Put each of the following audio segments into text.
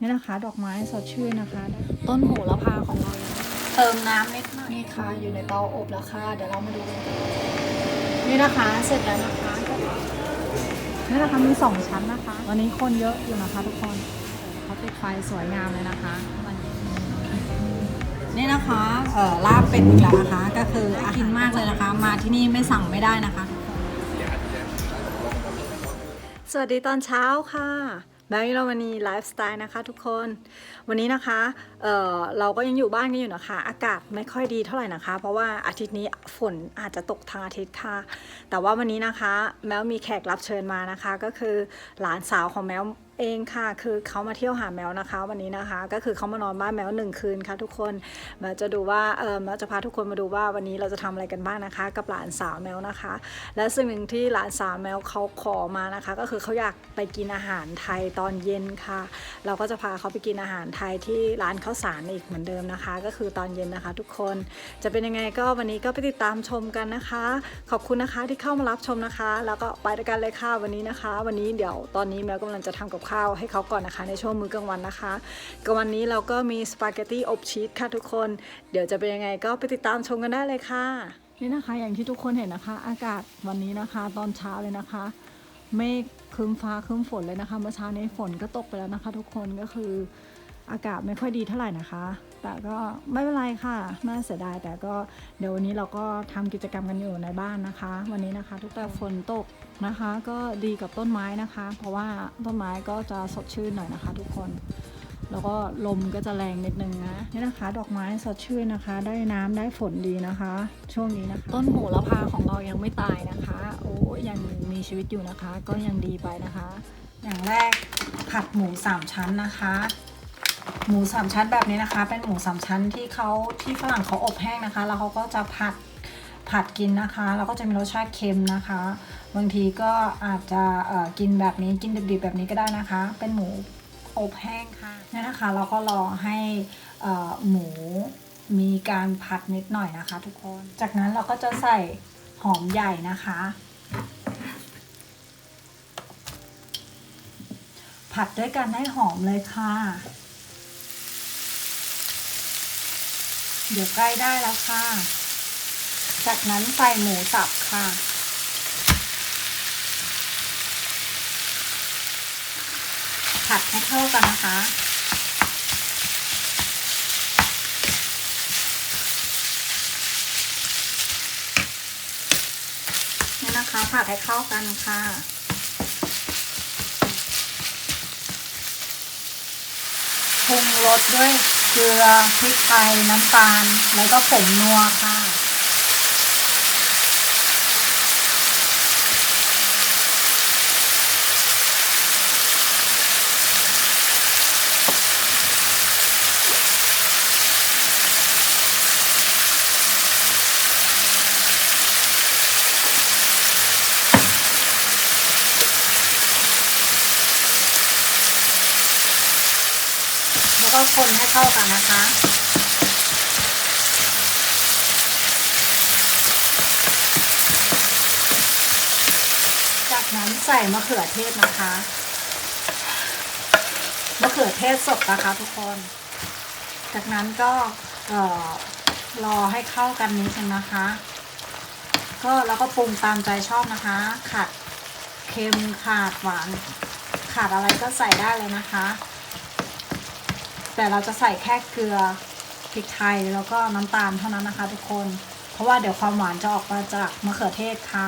นี่นะคะ ดอกไม้สดชื่นนะคะ ต้นโหระพาของเรา เติมน้ำนิดหน่อยนี่ค่ะ อยู่ในเตาอบแล้วค่ะ เดี๋ยวเรามาดูกันนี่นะคะ เสร็จแล้วนะคะนี่นะคะมีสองชั้นนะคะวันนี้คนเยอะอยู่นะคะทุกคนเขาติดไฟสวยงามเลยนะคะวันนี้นี่นะคะเอ่อลาบเป็ดอีกแล้วนะคะ ก็คืออากินมากเลยนะคะ มาที่นี่ไม่สั่งไม่ได้นะคะ สวัสดีตอนเช้าค่ะ แบงค์เราวันนี้ไลฟ์สไตล์นะคะทุกคน วันนี้นะคะเเราก็ยังอยู่บ้านกันอยู่นะคะ อากาศไม่ค่อยดีเท่าไหร่นะคะ เพราะว่าอาทิตย์นี้ฝนอาจจะตกทางอาทิตย์ค่ะ แต่ว่าวันนี้นะคะ แมวมีแขกรับเชิญมานะคะ ก็คือหลานสาวของแมว เองค่ะ คือเขามาเที่ยวหาแมวนะคะ วันนี้นะคะ ก็คือเขามานอนบ้านแมวหนึ่งคืนค่ะทุกคนแมวจะดูว่าเออแมวจะพาทุกคนมาดูว่าวันนี้เราจะทำอะไรกันบ้างนะคะ กับหลานสาวแมวนะคะ และสิ่งหนึ่งที่หลานสาวแมวเขาขอมานะคะ ก็คือเขาอยากไปกินอาหารไทยตอนเย็นค่ะ เราก็จะพาเขาไปกินอาหารไทยที่ร้านข้าวสารอีกเหมือนเดิมนะคะ ก็คือตอนเย็นนะคะ ทุกคนจะเป็นยังไงก็วันนี้ก็ไปติดตามชมกันนะคะ ขอบคุณนะคะที่เข้ามารับชมนะคะ แล้วก็ไปด้วยกันเลยค่ะวันนี้นะคะ วันนี้เดี๋ยวตอนนี้แมวกำลังจะทำกับข้าวให้เขาก่อนนะคะ ในช่วงมื้อกลางวันนะคะกลางวันนี้เราก็มีสปาเกตตี้อบชีสค่ะทุกคน เดี๋ยวจะเป็นยังไงก็ไปติดตามชมกันได้เลยค่ะ นี่นะคะอย่างที่ทุกคนเห็นนะคะ อากาศวันนี้นะคะตอนเช้าเลยนะคะ เมฆครึ้มฟ้าครึ้มฝนเลยนะคะ เมื่อเช้านี้ฝนก็ตกไปแล้วนะคะ ทุกคนก็คืออากาศไม่ค่อยดีเท่าไหร่นะคะ แต่ก็ไม่เป็นไรค่ะน่าเสียดายแต่ก็เดี๋ยววันนี้เราก็ทำกิจกรรมกันอยู่ในบ้านนะคะ วันนี้นะคะ ทุกแต่ฝนตกนะคะ ก็ดีกับต้นไม้นะคะ เพราะว่าต้นไม้ก็จะสดชื่นหน่อยนะคะ ทุกคนแล้วก็ลมก็จะแรงนิดนึงนะนี่นะคะ ดอกไม้สดชื่นนะคะ ได้น้ำได้ฝนดีนะคะ ช่วงนี้นะคะ ต้นโหระพาของเรายังไม่ตายนะคะ โอ้ยังมีชีวิตอยู่นะคะ ก็ยังดีไปนะคะ อย่างแรกผัดหมูสามชั้นนะคะ หมูสามชั้นแบบนี้นะคะ เป็นหมูสามชั้นที่เขาที่ฝรั่งเขาอบแห้งนะคะ แล้วเขาก็จะผัดผัดกินนะคะ แล้วก็จะมีรสชาติเค็มนะคะ บางทีก็อาจจะกินแบบนี้กินดิบๆแบบนี้ก็ได้นะคะ เป็นหมูอบแห้งค่ะนี่นะคะ เราก็รอให้หมูมีการผัดนิดหน่อยนะคะ ทุกคน จากนั้นเราก็จะใส่หอมใหญ่นะคะ ผัดด้วยกันให้หอมเลยค่ะ เดี๋ยวใกล้ได้แล้วค่ะ จากนั้นใส่หมูสับค่ะ ผัดให้เข้ากันนะคะ นี่นะคะ ผัดให้เข้ากันค่ะปรุงรสด้วย เกลือพริกไทยน้ำตาล แล้วก็ผงนัวค่ะ แล้วก็คนให้ เข้ากันนะคะจากนั้นใส่มะเขือเทศนะคะมะเขือเทศสดนะคะทุกคน จากนั้นก็เอ่อรอให้เข้ากันนิดนึงนะคะ ก็แล้วก็ปรุงตามใจชอบนะคะ ขาดเค็มขาดหวาน ขาดอะไรก็ใส่ได้เลยนะคะ แต่เราจะใส่แค่เกลือพริกไทยแล้วก็น้ำตาลเท่านั้นนะคะ ทุกคน เพราะว่าเดี๋ยวความหวานจะออกมาจากมะเขือเทศค่ะ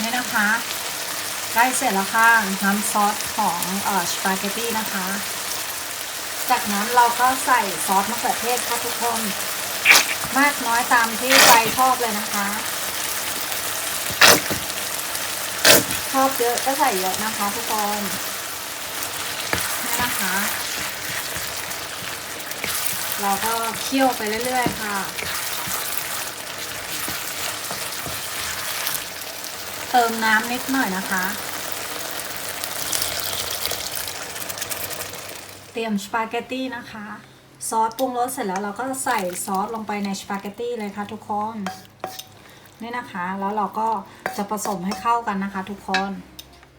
นี่นะคะใกล้เสร็จแล้วค่ะน้ำซอสของเอ่อสปาเกตตี้นะคะ จากนั้นเราก็ใส่ซอสมะเขือเทศค่ะทุกคน มากน้อยตามที่ใจชอบเลยนะคะชอบเยอะก็ใส่เยอะนะคะทุกคนนี่นะคะ เราก็เคี่ยวไปเรื่อยๆค่ะ เติมน้ำนิดหน่อยนะคะ เตรียมสปาเกตตี้นะคะ ซอสปรุงรสเสร็จแล้วเราก็ใส่ซอสลงไปในสปาเกตตี้เลยค่ะทุกคนนี่นะคะ แล้วเราก็จะผสมให้เข้ากันนะคะ ทุกคน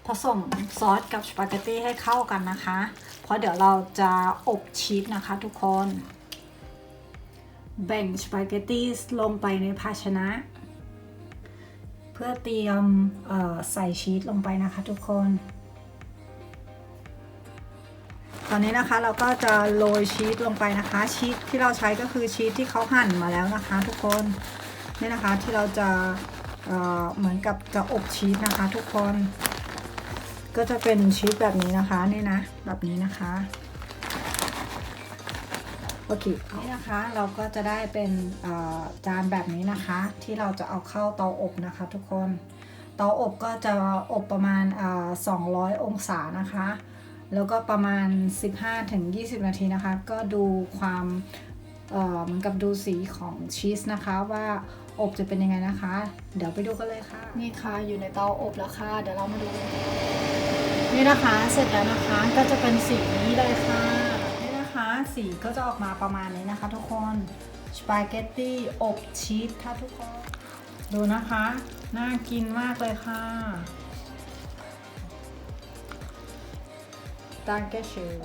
ผสมซอสกับสปาเกตตี้ให้เข้ากันนะคะ เพราะเดี๋ยวเราจะอบชีสนะคะทุกคน แบ่งสปาเกตตี้ลงไปในภาชนะ เพื่อเตรียมใส่ชีสลงไปนะคะทุกคน ตอนนี้นะคะเราก็จะโรยชีสลงไปนะคะ ชีสที่เราใช้ก็คือชีสที่เขาหั่นมาแล้วนะคะ ทุกคนนี่นะคะที่เราจะเเหมือนกับจะอบชีสนะคะ ทุกคน ก็จะเป็นชีสแบบนี้นะคะนี่นะแบบนี้นะคะ โอเคนี่นะคะเราก็จะได้เป็นเอ่อจานแบบนี้นะคะ ที่เราจะเอาเข้าเตาอบนะคะ ทุกคนเตาอบก็จะอบประมาณเอ่อ200 องศานะคะ แล้วก็ประมาณ 15-20 นาทีนะคะ ก็ดูความเอ่อเหมือนกับดูสีของชีสนะคะว่าอบจะเป็นยังไงนะคะ เดี๋ยวไปดูกันเลยค่ะ นี่ค่ะอยู่ในเตาอบแล้วค่ะ เดี๋ยวเรามาดู นี่นะคะเสร็จแล้วนะคะก็จะเป็นสีนี้เลยค่ะนี่นะคะ สีก็จะออกมาประมาณนี้นะคะ ทุกคนสปาเกตตี้อบชีสค่ะทุกคน ดูนะคะ น่ากินมากเลยค่ะ Danke schön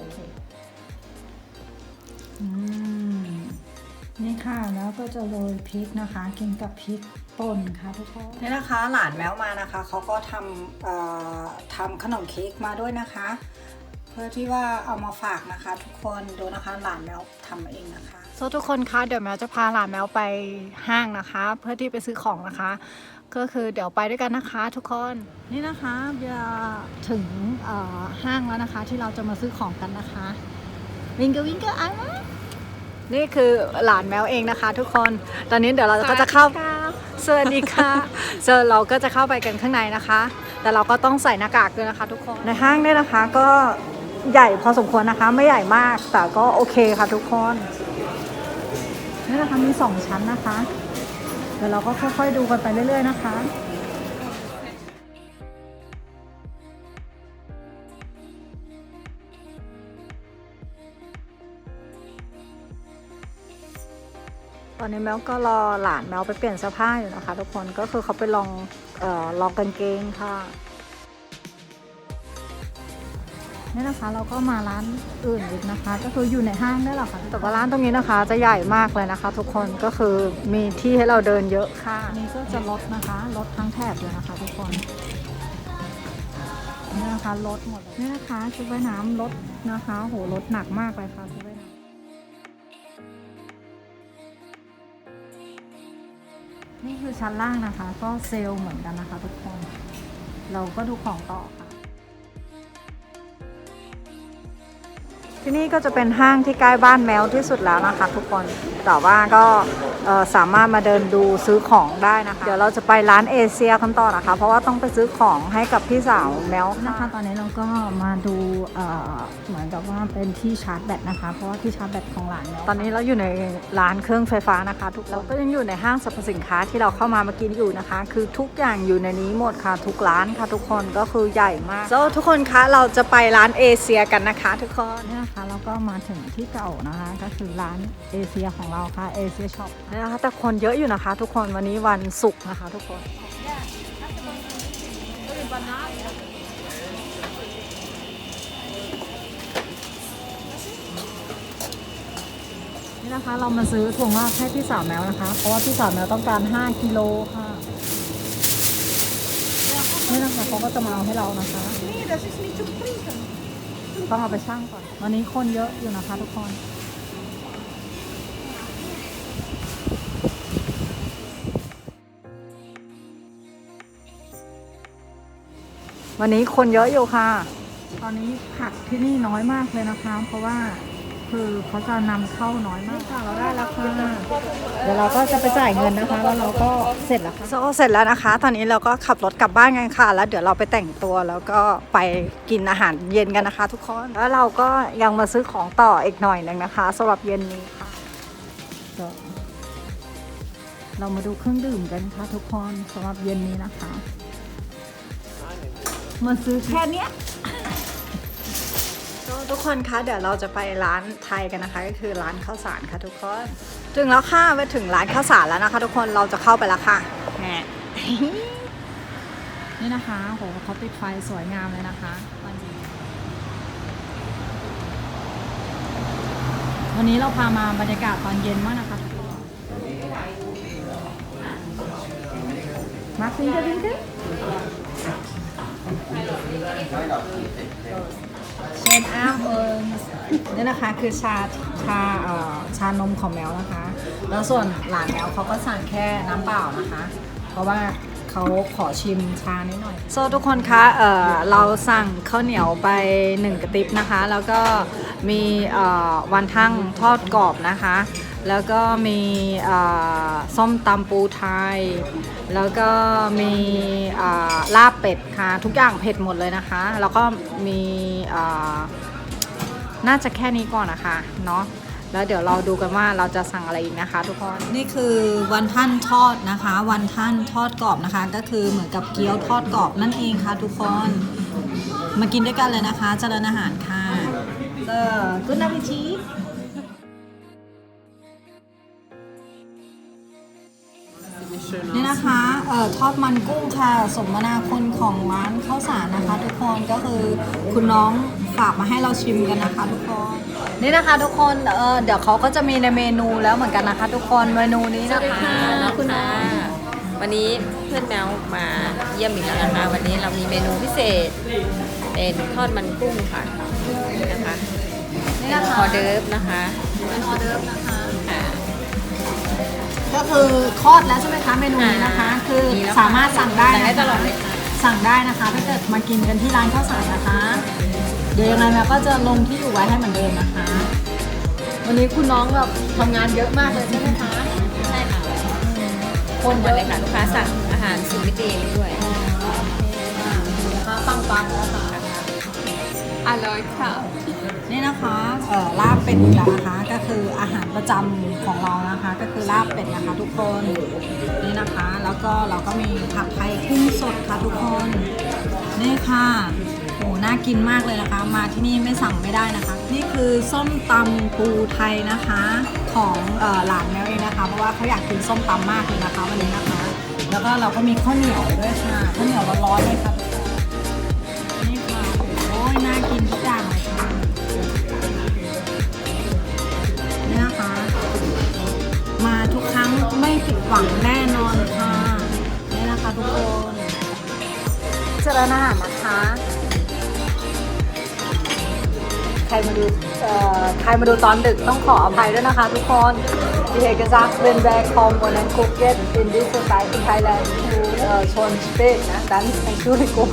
อืมนี่ค่ะแล้วก็จะโรยพริกนะคะ กินกับพริกป่นค่ะทุกคนนี่นะคะหลานแมวมานะคะเขาก็ทำทำขนมเค้กมาด้วยนะคะ เพื่อที่ว่าเอามาฝากนะคะ ทุกคนดูนะคะหลานแมวทำเองนะคะโซทุกคนคะเดี๋ยวแมวจะพาหลานแมวไปห้างนะคะ เพื่อที่ไปซื้อของนะคะ ก็คือเดี๋ยวไปด้วยกันนะคะ ทุกคนนี่นะคะเบียร์ถึงเอ่อห้างแล้วนะคะ ที่เราจะมาซื้อของกันนะคะ วิงเกอร์วิงเกอร์ไอ้มานี่คือหลานแมวเองนะคะ ทุกคนตอนนี้เดี๋ยวเราก็จะเข้าสวัสดีค่ะเจอเราก็จะเข้าไปกันข้างในนะคะ แต่เราก็ต้องใส่หน้ากากด้วยนะคะ ทุกคนในห้างเนี่ยนะคะก็ ใหญ่พอสมควรนะคะ ไม่ใหญ่มาก แต่ก็โอเคค่ะทุกคนนี่นะคะมีสองชั้นนะคะ เดี๋ยวเราก็ค่อยๆดูกันไปเรื่อย ๆ นะคะตอนนี้แมวก็รอหลานแมวไปเปลี่ยนเสื้อผ้าอยู่นะคะ ทุกคนก็คือเขาไปลองเอ่อลองกางเกงค่ะ นี่นะคะเราก็มาร้านอื่นอีกนะคะ ก็คืออยู่ในห้างได้หรอคะแต่ว่าร้านตรงนี้นะคะจะใหญ่มากเลยนะคะ ทุกคนก็คือมีที่ให้เราเดินเยอะค่ะนี่ก็จะลดนะคะลดทั้งแถบเลยนะคะ ทุกคนนี่นะคะลดหมดเลยนี่นะคะชุดว่ายน้ำลดนะคะโหลดหนักมากเลยค่ะชุดว่ายน้ำนี่คือชั้นล่างนะคะ ก็เซลล์เหมือนกันนะคะ ทุกคน เราก็ดูของต่อค่ะ ที่นี่ก็จะเป็นห้างที่ใกล้บ้านแมวที่สุดแล้วนะคะทุกคน แต่ว่าก็เอ่อสามารถมาเดินดูซื้อของได้นะคะ เดี๋ยวเราจะไปร้านเอเชียกันต่อนะคะ เพราะว่าต้องไปซื้อของให้กับพี่สาวแมวนะคะ ตอนนี้เราก็มาดูเอ่อเหมือนกับว่าเป็นที่ชาร์จแบตนะคะ เพราะว่าที่ชาร์จแบตของหลานแมวตอนนี้เราอยู่ในร้านเครื่องไฟฟ้านะคะ ทุกเราก็ยังอยู่ในห้างสรรพสินค้าที่เราเข้ามาเมื่อกี้อยู่นะคะ คือทุกอย่างอยู่ในนี้หมดค่ะ ทุกร้านค่ะ ทุกคนก็คือใหญ่มาก so, ทุกคนคะเราจะไปร้านเอเชียกันนะคะ ทุกคนนะคะเราก็มาถึงที่เก่านะคะ ก็คือร้านเอเชียของเราค่ะเอเชียช็อปนะคะแต่คนเยอะอยู่นะคะ ทุกคนวันนี้วันศุกร์นะคะ ทุกคนนี่นะคะเรามาซื้อถั่วงอกให้พี่สาวแมวนะคะ เพราะว่าพี่สาวแมวต้องการ 5กิโลค่ะนี่นะคะเขาก็จะมาเอาให้เรานะคะ ต้องเอาไปช่างก่อน วันนี้คนเยอะอยู่นะคะทุกคนวันนี้คนเยอะอยู่ค่ะ ตอนนี้ผักที่นี่น้อยมากเลยนะคะ เพราะว่า คือเขาจะนำเข้าน้อยมากค่ะเราได้แล้วค่ะเดี๋ยวเราก็จะไปจ่ายเงินนะคะ แล้วเราก็เสร็จแล้วค่ะโซเสร็จแล้วนะคะ ตอนนี้เราก็ขับรถกลับบ้านกันค่ะ แล้วเดี๋ยวเราไปแต่งตัวแล้วก็ไปกินอาหารเย็นกันนะคะ ทุกคนแล้วเราก็ยังมาซื้อของต่ออีกหน่อยหนึงนะคะสำหรับเย็นนี้ค่ะเดี๋ยวเรามาดูเครื่องดื่มกันค่ะทุกคนสำหรับเย็นนี้นะคะมาซื้อแค่เนี้ย ทุกคนคะเดี๋ยวเราจะไปร้านไทยกันนะคะ ก็คือร้านข้าวสารค่ะทุกคน ถึงแล้วค่ะไปถึงร้านข้าวสารแล้วนะคะ ทุกคนเราจะเข้าไปแล้วค่ะแหมนี่นะคะโหเขาติดไฟสวยงามเลยนะคะวันนี้เราพามาบรรยากาศตอนเย็นมากนะคะมาฟิงเกอร์ฟิงเกอร์ เชนอ้ามเอิร์นนี่นะคะคือชาชาเอ่อชานมของแมวนะคะ แล้วส่วนหลานแมวเขาก็สั่งแค่น้ำเปล่านะคะ เพราะว่าเขาขอชิมชานิดหน่อยโซทุกคนคะเอ่อเราสั่งข้าวเหนียวไปหนึ่งกระติบนะคะ แล้วก็มีเอ่อวันทั่งทอดกรอบนะคะ แล้วก็มีเอ่อส้มตำปูไทย แล้วก็มีเอ่อลาบเป็ดค่ะ ทุกอย่างเผ็ดหมดเลยนะคะ แล้วก็มีเอ่อน่าจะแค่นี้ก่อนนะคะเนาะแล้วเดี๋ยวเราดูกันว่าเราจะสั่งอะไรอีกนะคะ ทุกคนนี่คือวันท่านทอดนะคะ วันท่านทอดกรอบนะคะ ก็คือเหมือนกับเกี๊ยวทอดกรอบนั่นเองค่ะ ทุกคนมากินด้วยกันเลยนะคะเจริญอาหารค่ะก็กุนาวิ นี่นะคะเอ่อทอดมันกุ้งค่ะสมนาคุณของร้านข้าวสารนะคะ ทุกคนก็คือคุณน้องฝากมาให้เราชิมกันนะคะ ทุกคนนี่นะคะ ทุกคนเออเดี๋ยวเขาก็จะมีในเมนูแล้วเหมือนกันนะคะ ทุกคนเมนูนี้นะคะคุณน้องวันนี้เพื่อนแมวมาเยี่ยมอีกแล้วนะคะวันนี้เรามีเมนูพิเศษ เป็นทอดมันกุ้งค่ะนะคะนี่เป็นนะคะออเดิร์ฟนะคะเป็นออเดิร์ฟนะคะค่ะก็คือ คลอดแล้วใช่ไหมคะเมนูนี้นะคะ คือมีแล้วสามารถสั่งได้สั่งได้นะคะตลอดเลยค่ะสั่งได้นะคะถ้าเกิดมากินกันที่ร้านข้าวสารนะคะ เดี๋ยวยังไงแม่ก็จะลงที่อยู่ไว้ให้เหมือนเดิมนะคะ วันนี้คุณน้องแบบทำงานเยอะมากเลยใช่ไหมคะใช่ค่ะคนเยหมดอะเลยค่ะลูกค้าสั่งอาหารสูตรมิตรเองด้วยนะคะปังปังๆแล้วค่ะอร่อยค่ะ นี่นะคะเอ่อลาบเป็ดอีกแล้วนะคะ ก็คืออาหารประจำของเรานะคะ ก็คือลาบเป็ดนะคะทุกคนนี่นะคะ แล้วก็เราก็มีผักไทยกุ้งสดค่ะทุกคน นี่ค่ะโหน่ากินมากเลยนะคะ มาที่นี่ไม่สั่งไม่ได้นะคะ นี่คือส้มตำปูไทยนะคะของเอ่อหลานแมวเองนะคะ เพราะว่าเขาอยากกินส้มตำมากเลยนะคะวันนี้นะคะ แล้วก็เราก็มีข้าวเหนียวด้วยค่ะข้าวเหนียวร้อนๆเลยค่ะ ผิดหวังแน่นอนค่ะนี่นะคะทุกคนเจริญอาหารนะคะ ใครมาดูเอ่อใครมาดูตอนดึกต้องขออภัยด้วยนะคะทุกคน Die har gesagt, wenn wir kommen und dann gucken in dieser Zeit in Thailand zu, äh, schon spät, ne? dann Entschuldigung.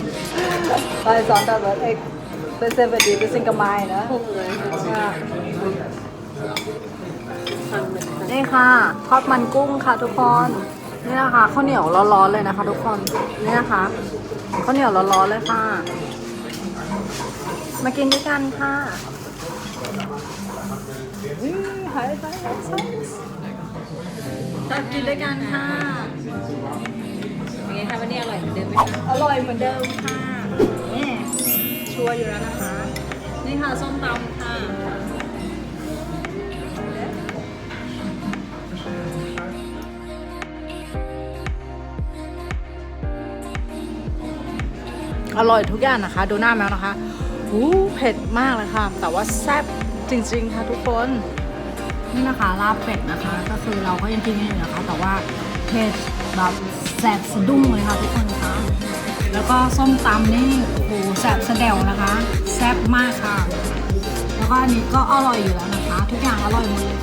Weil Sonntag wird echt ein bisschen für die ein bisschen gemein, ne? Ja. นี่ ค่ะทอดมันกุ้งค่ะทุกคนนี่นะคะข้าวเหนียวร้อนๆเลยนะคะ ทุกคนนี่นะคะข้าวเหนียวร้อนๆเลยค่ะ มากินด้วยกันค่ะอื้อหายไปแล้วมากินด้วยกันค่ะเป็นไงคะวันนี้อร่อยเหมือนเดิมไหมคะอร่อยเหมือนเดิมค่ะนี่ชัวร์อยู่แล้วนะคะ นี่ค่ะส้มตำค่ะ อร่อยทุกอย่างนะคะ ดูหน้าแมวนะคะอู้เผ็ดมากเลยค่ะ แต่ว่าแซ่บจริง ๆ ค่ะทุกคน นี่นะคะลาบเป็ดนะคะ ก็คือเราก็ยังกินกันอยู่นะคะ แต่ว่าเผ็ดแบบแสบสะดุ้งเลยค่ะทุกคนคะแล้วก็ส้มตำนี่โอ้โหแสบสะเดวนะคะ แซ่บมากค่ะ แล้วก็อันนี้ก็อร่อยอยู่แล้วนะคะ ทุกอย่างอร่อยหมดเลย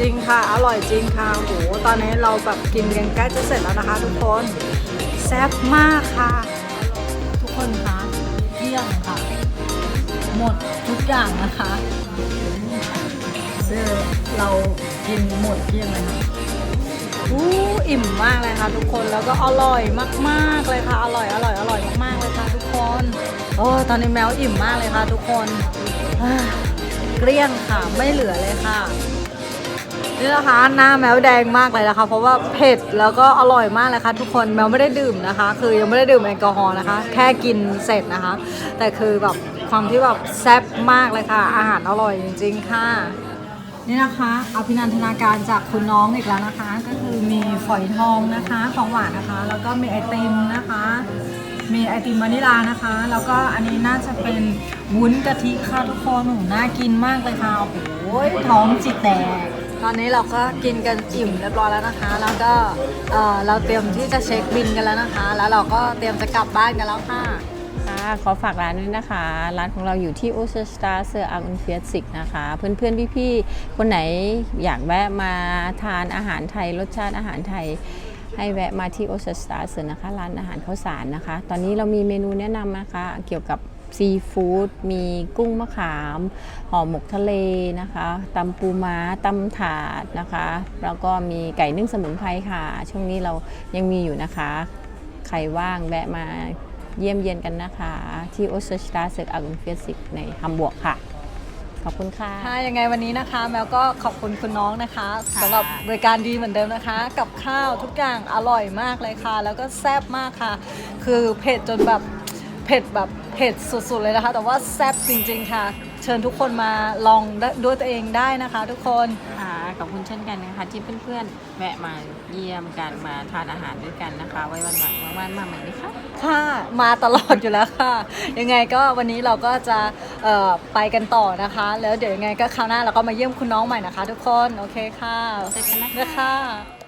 จริงค่ะ อร่อยจริงค่ะโหตอนนี้เราแบบกินกันใกล้จะเสร็จแล้วนะคะ ทุกคนแซ่บมากค่ะ ทุกคนคะเกลี้ยงค่ะ หมดทุกอย่างนะคะคือเรากินหมดเกลี้ยงเลยค่ะอู้อิ่มมากเลยค่ะ ทุกคนแล้วก็อร่อยมากๆเลยค่ะ อร่อยอร่อยอร่อยมากๆเลยค่ะ ทุกคนโอ้ตอนนี้แมวอิ่มมากเลยค่ะ ทุกคนเกลี้ยงค่ะไม่เหลือเลยค่ะ นี่นะคะหน้าแมวแดงมากเลยนะคะ เพราะว่าเผ็ดแล้วก็อร่อยมากเลยค่ะทุกคนแมวไม่ได้ดื่มนะคะ คือยังไม่ได้ดื่มแอลกอฮอล์นะคะ แค่กินเสร็จนะคะ แต่คือแบบความที่แบบแซ่บมากเลยค่ะ อาหารอร่อยจริง ๆ ค่ะนี่นะคะเอาพินันทนาการจากคุณน้องอีกแล้วนะคะ ก็คือมีฝอยทองนะคะ ของหวานนะคะ แล้วก็มีไอติมนะคะ มีไอติมวานิลานะคะ แล้วก็อันนี้น่าจะเป็นวุ้นกะทิค่ะทุกคนโอ้โหน่ากินมากเลยค่ะโอ้โหท้องจิตแตก ตอนนี้เราก็กินกันอิ่มเรียบร้อยแล้วนะคะ แล้วก็เอ่อเราเตรียมที่จะเช็คบินกันแล้วนะคะ แล้วเราก็เตรียมจะกลับบ้านกันแล้วค่ะ ค่ะขอฝากร้านด้วยนะคะ ร้านของเราอยู่ที่โอเซสตาเซอร์อังเฟียสิกนะคะ เพื่อนๆ พี่ๆ คนไหนอยากแวะมาทานอาหารไทย รสชาติอาหารไทย ให้แวะมาที่โอเซสตาเซอร์นะคะ ร้านอาหารข้าวสารนะคะ ตอนนี้เรามีเมนูแนะนำนะคะ เกี่ยวกับ ซีฟู้ดมีกุ้งมะขามห่อหมกทะเลนะคะตำปูม้าตำถาดนะคะ แล้วก็มีไก่นึ่งสมุนไพรค่ะ ช่วงนี้เรายังมีอยู่นะคะ ใครว่างแวะมาเยี่ยมเยียนกันนะคะ ที่โอสเตราเซกอังเฟียสิกในฮัมบวกค่ะ ขอบคุณค่ะค่ะยังไงวันนี้นะคะแมวก็ขอบคุณคุณน้องนะคะค่ะสำหรับบริการดีเหมือนเดิมนะคะ กับข้าวทุกอย่างอร่อยมากเลยค่ะ แล้วก็แซ่บมากค่ะ คือเผ็ดจนแบบเผ็ดแบบเผ็ดสุดๆเลยนะคะ แต่ว่าแซ่บจริง ๆ ค่ะ เชิญทุกคนมาลองได้ด้วยตัวเองได้นะคะ ทุกคนค่ะขอบคุณเช่นกันนะคะ ที่เพื่อนๆแวะมาเยี่ยมกันมาทานอาหารด้วยกันนะคะ ไว้วันหลังว่างๆมาใหม่นะคะค่ะมาตลอดอยู่แล้วค่ะ ยังไงก็วันนี้เราก็จะเอ่อไปกันต่อนะคะ แล้วเดี๋ยวยังไงก็คราวหน้าเราก็มาเยี่ยมคุณน้องใหม่นะคะ ทุกคนโอเคค่ะเจอกันนะคะ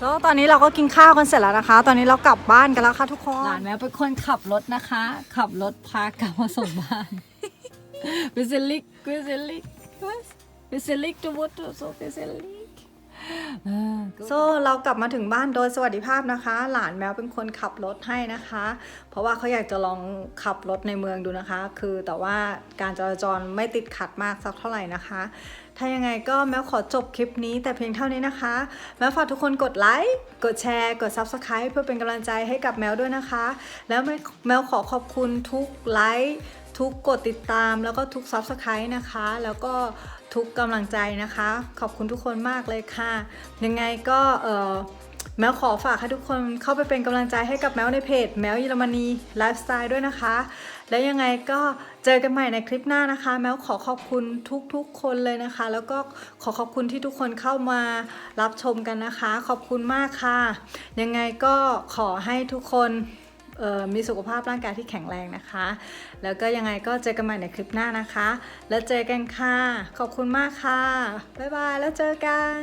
โซตอนนี้เราก็กินข้าวกันเสร็จแล้วนะคะ ตอนนี้เรากลับบ้านกันแล้วค่ะทุกคน หลานแมวเป็นคนขับรถนะคะ ขับรถพากลับมาส่งบ้านวิซิลิกวิซิลิกวิซิลิกจูบุตโซวิซิลิกโซเรากลับมาถึงบ้านโดยสวัสดิภาพนะคะ หลานแมวเป็นคนขับรถให้นะคะ เพราะว่าเขาอยากจะลองขับรถในเมืองดูนะคะ คือแต่ว่าการจราจรไม่ติดขัดมากสักเท่าไหร่นะคะ ถ้ายังไงก็แมวขอจบคลิปนี้แต่เพียงเท่านี้นะคะ แมวฝากทุกคนกดไลค์กดแชร์กด Subscribe เพื่อเป็นกำลังใจให้กับแมวด้วยนะคะ แล้วแมวขอขอบคุณทุกไลค์ทุกกดติดตามแล้วก็ทุก Subscribe นะคะ แล้วก็ทุกกำลังใจนะคะ ขอบคุณทุกคนมากเลยค่ะ ยังไงก็เออแมวขอฝากให้ทุกคนเข้าไปเป็นกำลังใจให้กับแมวในเพจ แมวเยอรมนีไลฟ์สไตล์ด้วยนะคะ แล้วยังไงก็ เจอกันใหม่ในคลิปหน้านะคะ แมวขอขอบคุณทุกๆคนเลยนะคะ แล้วก็ขอขอบคุณที่ทุกคนเข้ามารับชมกันนะคะ ขอบคุณมากค่ะ ยังไงก็ขอให้ทุกคนมีสุขภาพร่างกายที่แข็งแรงนะคะ แล้วก็ยังไงก็เจอกันใหม่ในคลิปหน้านะคะ แล้วเจอกันค่ะ ขอบคุณมากค่ะ บ๊ายบาย แล้วเจอกัน